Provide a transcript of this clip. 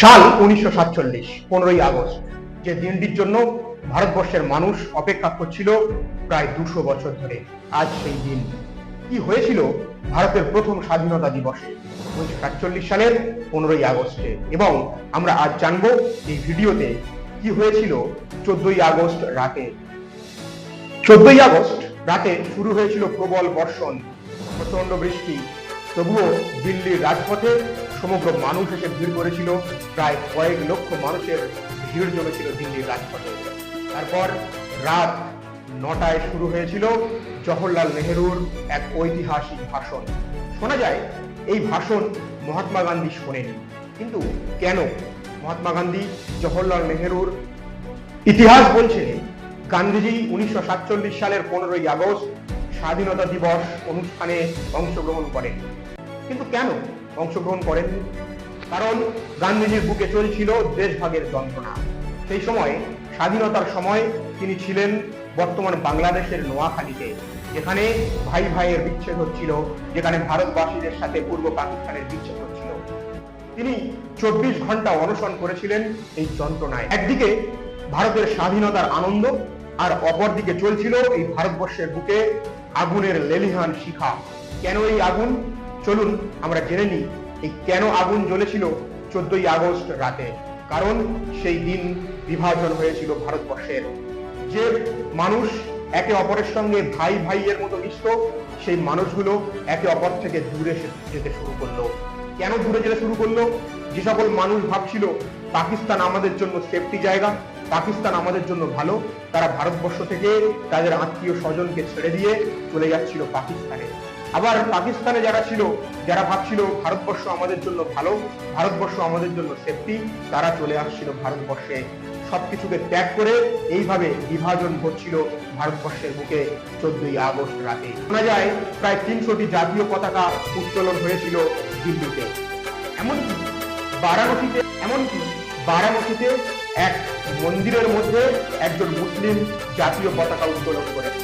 সাল উনিশশো সাতচল্লিশ, পনেরোই আগস্ট, যে দিনটির জন্য ভারতবর্ষের মানুষ অপেক্ষা করছিল প্রায় দুশো বছর ধরে। আজ সেই দিন। কি হয়েছিল? ভারতের প্রথম স্বাধীনতা দিবসে, উনিশশো সাতচল্লিশ সালের পনেরোই আগস্টে। এবং আমরা আজ জানব এই ভিডিওতে কি হয়েছিল চোদ্দই আগস্ট রাতে। চোদ্দই আগস্ট রাতে শুরু হয়েছিল প্রবল বর্ষণ প্রচণ্ড বৃষ্টি। তবুও দিল্লির রাজপথে সমগ্র মানুষ এসে ভিড় করেছিল। প্রায় কয়েক লক্ষ মানুষের ভিড় জমেছিল দিল্লির রাজপথে। তারপর রাত নটায় শুরু হয়েছিল জওহরলাল নেহেরুর এক ঐতিহাসিক ভাষণ। শোনা যায়, এই ভাষণ মহাত্মা গান্ধী শোনেনি। কিন্তু কেন মহাত্মা গান্ধী, জওহরলাল নেহেরুর ইতিহাস বলছে গান্ধীজি উনিশশো সাতচল্লিশ সালের পনেরোই আগস্ট স্বাধীনতা দিবস অনুষ্ঠানে অংশগ্রহণ করেন। কিন্তু কেন অংশগ্রহণ করেন। কারণ গান্ধীজির বুকে চলছিল দেশভাগের যন্ত্রণা। সেই সময়, স্বাধীনতার সময় তিনি ছিলেন বর্তমান বাংলাদেশের নোয়াখালীতে। যেখানে ভাই ভাইয়ের বিচ্ছেদ হচ্ছিল, যেখানে ভারতবাসীদের সাথে পূর্ব পাকিস্তানের বিচ্ছেদ হচ্ছিল। তিনি চব্বিশ ঘণ্টা অনশন করেছিলেন এই যন্ত্রণায়। একদিকে ভারতের স্বাধীনতার আনন্দ, আর অপরদিকে চলছিল এই ভারতবর্ষের বুকে আগুনের লেলিহান শিখা। কেন এই আগুন? চলুন, আমরা জেনে নিই এই কেন আগুন জ্বলেছিল চোদ্দই আগস্ট রাতে। কারণ সেই দিন বিভাজন হয়েছিল ভারতবর্ষের। যে মানুষ একে অপরের সঙ্গে ভাই ভাইয়ের মতো মিশত সেই মানুষগুলো একে অপর থেকে দূরে যেতে শুরু করল। কেন দূরে যেতে শুরু করল? যে সকল মানুষ ভাবছিল, পাকিস্তান আমাদের জন্য সেফটি জায়গা, পাকিস্তান আমাদের জন্য ভালো। তারা ভারতবর্ষ থেকে তাদের আত্মীয় স্বজনকে ছেড়ে দিয়ে চলে যাচ্ছিল পাকিস্তানে। আবার পাকিস্তানে যারা ছিল, যারা ভাবছিল ভারতবর্ষ আমাদের জন্য ভালো, ভারতবর্ষ আমাদের জন্য সেফটি তারা চলে আসছিল ভারতবর্ষে। সবকিছুকে ত্যাগ করে এইভাবে বিভাজন ঘটছিল ভারতবর্ষের বুকে চোদ্দই আগস্ট রাতে। শোনা যায়, প্রায় তিনশোটি জাতীয় পতাকা উত্তোলন হয়েছিল দিল্লিতে। এমনকি বারাণসীতে এমনকি বারাণসীতে এক মন্দিরের মধ্যে একজন মুসলিম জাতীয় পতাকা উত্তোলন করে